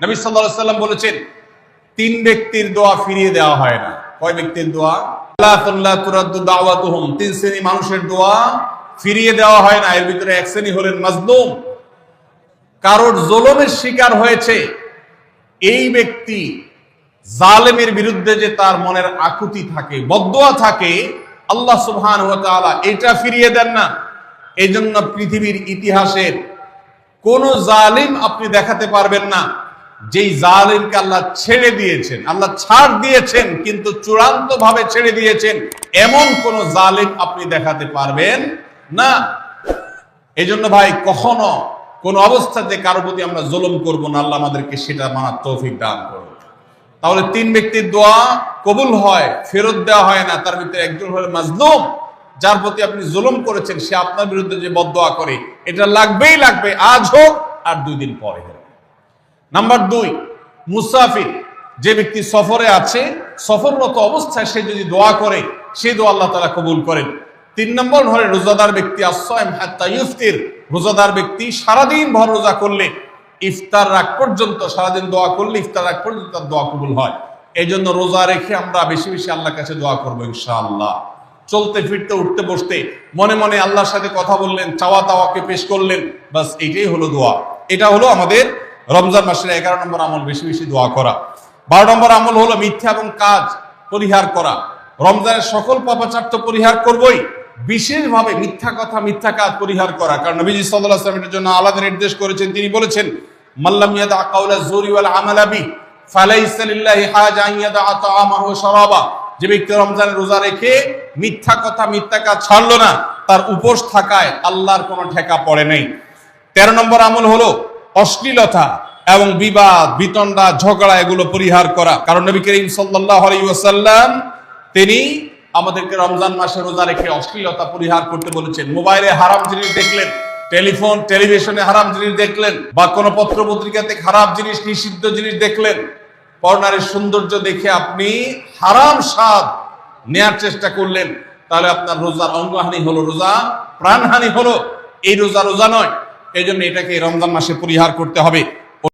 নবী সাল্লাম বলেছেন, তিন ব্যক্তির দোয়া ফিরিয়ে দেওয়া হয় না। কয় ব্যক্তির দোয়া? তিন শ্রেণি মানুষের দোয়া ফিরিয়ে দেওয়া হয় না। এর ভিতরে এক শ্রেণি হলেন মাজলুম। কারোর জলমের শিকার হয়েছে, এই ব্যক্তি জালেমের বিরুদ্ধে যে তার মনের আকুতি থাকে, বদোয়া থাকে, আল্লাহ সুবহান এটা ফিরিয়ে দেন না। এই জন্য পৃথিবীর ইতিহাসের কোন জালিম আপনি দেখাতে পারবেন না। যেই জালিমকে আল্লাহ ছেড়ে দিয়েছেন, আল্লাহ ছাড় দিয়েছেন, কিন্তু চূড়ান্ত ভাবে ছেড়ে দিয়েছেন, এমন কোন জালিম আপনি দেখাতে পারবেন না। এই জন্য ভাই, কখনো কোন অবস্থাতে কারও প্রতি আমরা জুলুম করব না, আল্লাহ আমাদেরকে সেটা মানার তৌফিক দান করুন। তাহলে তিন ব্যক্তির দোয়া কবুল হয়, ফেরত দেওয়া হয় না, তার ভিতরে একজন হলো মাজলুম, যার প্রতি আপনি জুলুম করেছেন, সে আপনার বিরুদ্ধে যে বদদোয়া করে, এটা লাগবেই লাগবে, আজ হোক আর দুই দিন পরে। হোক নাম্বার দুই, মুসাফির। যে ব্যক্তি সফরে আছে, সফররত অবস্থায় সে যদি দোয়া করে সেই দোয়া আল্লাহ তারা কবুল করেন। তিন নম্বর হলে রোজাদার ব্যক্তি ইফতির রোজাদার ব্যক্তি সারাদিন ভর রোজা করলে, ইফতার রাগ পর্যন্ত, সারাদিন দোয়া করলে ইফতার রাগ পর্যন্ত তার দোয়া কবুল হয়। এই জন্য রোজা রেখে আমরা বেশি বেশি আল্লাহর কাছে দোয়া করব ইনশাআল্লাহ। চলতে ফিরতে উঠতে বসতে মনে মনে আল্লাহর সাথে কথা বললেন চাওয়া তাওয়াকে পেশ করলেন, বাস এটাই হলো দোয়া। এটা হলো আমাদের রমজান মাসের এগারো নম্বর আমল, বেশি বেশি দোয়া করা। বারো নম্বর আমল হলো মিথ্যা এবং কাজ পরিহার করা। রমজানের সকল পাপাচার তো পরিহার করবই, বিশেষভাবে মিথ্যা কথা, মিথ্যা কাজ পরিহার করা। কারণ নবীজি সাল্লাল্লাহু আলাইহি এটার জন্য আলাদা নির্দেশ করেছেন। তিনি বলেছেন মাল্লাম ইয়াদা কাউলা জুরি ওয়াল আমালা বি, ফালাইসা লিল্লাহি হাজা ইয়াদা তাআমাহু শারাবা। যে ব্যক্তি রমজানের রোজা রেখে মিথ্যা কথা, মিথ্যা কাজ ছাড়লো না, তার উপোস থাকায় আল্লাহর কোনো ঠেকা পড়ে নাই। তেরো নম্বর আমল হলো অশ্লীলতা এবং বিবাদ, বিতণ্ডা, ঝগড়া এগুলো পরিহার করা। কারণ নবী করিম আলাইহি তিনি আমাদেরকে রমজান মাসে রোজা রেখে অশ্লীলতা পরিহার করতে বলেছেন। মোবাইলে হারাম জিনিস দেখলেন, টেলিফোন, টেলিভিশনে হারাম জিনিস দেখলেন, বা কোনো পত্র পত্রিকাতে খারাপ জিনিস, নিষিদ্ধ জিনিস দেখলেন। পর্নারের সৌন্দর্য দেখে আপনি হারাম স্বাদ নেয়ার চেষ্টা করলেন, তাহলে আপনার রোজার অঙ্গহানি হলো, রোজা প্রাণহানি হলো। এই রোজা রোজা নয় এই জন্য এটাকে রমজান মাসে পরিহার করতে হবে।